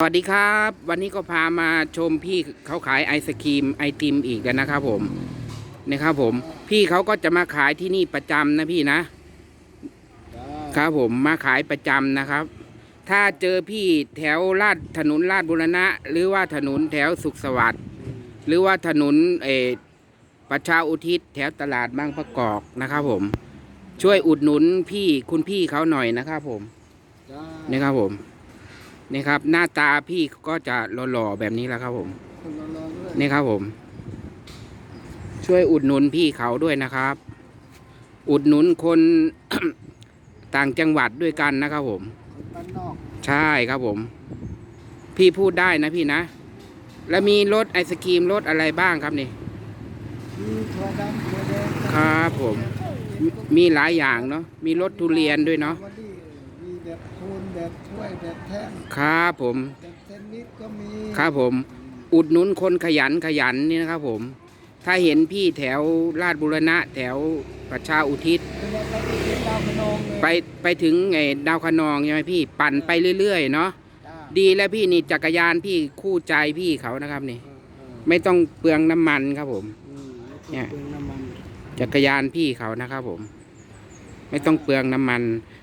สวัสดีครับ วันนี้ก็พามาชมพี่เขาขายไอศครีมไอติมอีกแล้วนะครับผมนะครับผม พี่เขาก็จะมาขายที่นี่ประจำนะพี่นะครับผมมาขายประจำนะครับ ถ้าเจอพี่แถวลาดถนนลาดบุรณะ หรือว่าถนนแถวสุขสวัสดิ์หรือว่าถนนเออประชาอุทิศแถวตลาดบางประกอบนะครับผม ช่วยอุดหนุนพี่คุณพี่เขาหน่อยนะครับผมจ้านี่ครับผม นี่ครับ หน้าตาพี่ก็จะหล่อๆแบบนี้แหล้วครับผม คนละร้อยด้วยนี่ครับผม ช่วยอุดหนุนพี่เขาด้วยนะครับ อุดหนุนคน ต่างจังหวัดด้วยกันนะครับผม คนบ้านนอกใช่ครับผม พี่พูดได้นะพี่นะ แล้วมีรสไอศครีมรสอะไรบ้างครับนี่ มีถั่วดำถั่วแดงครับผม มีมีหลายอย่างเนาะมีรสทุเรียนด้วยเนาะ วันนี้มีแบบคูณแบบถ้วยแบบแท่งครับผมแบบเซนนิดก็มีครับผม อุดหนุนคนขยันขยันนี่นะครับผม ถ้าเห็นพี่แถวลาดบุรณะแถวประชาอุทิศเป็นว่าไปกินดาวพนองเลยไปไปถึงไอ้ดาวคะนองใช่ไหมพี่ปั่นไปเรื่อยๆเนาะจ้าดีแล้วพี่นี่จักรยานพี่คู่ใจพี่เขานะครับนี่เออเออไม่ต้องเปลืองน้ำมันครับผมอืมเนี่ยเป็นน้ำมันจักรยานพี่เขานะครับผม ไม่ต้องเปลืองน้ำมัน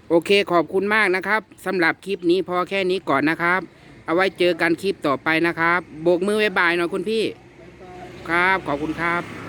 โอเคขอบคุณมากนะครับสำหรับคลิปนี้พอแค่นี้ก่อนนะครับ เอาไว้เจอกันคลิปต่อไปนะครับโบกมือบ๊ายบายหน่อยคุณพี่ ครับขอบคุณครับ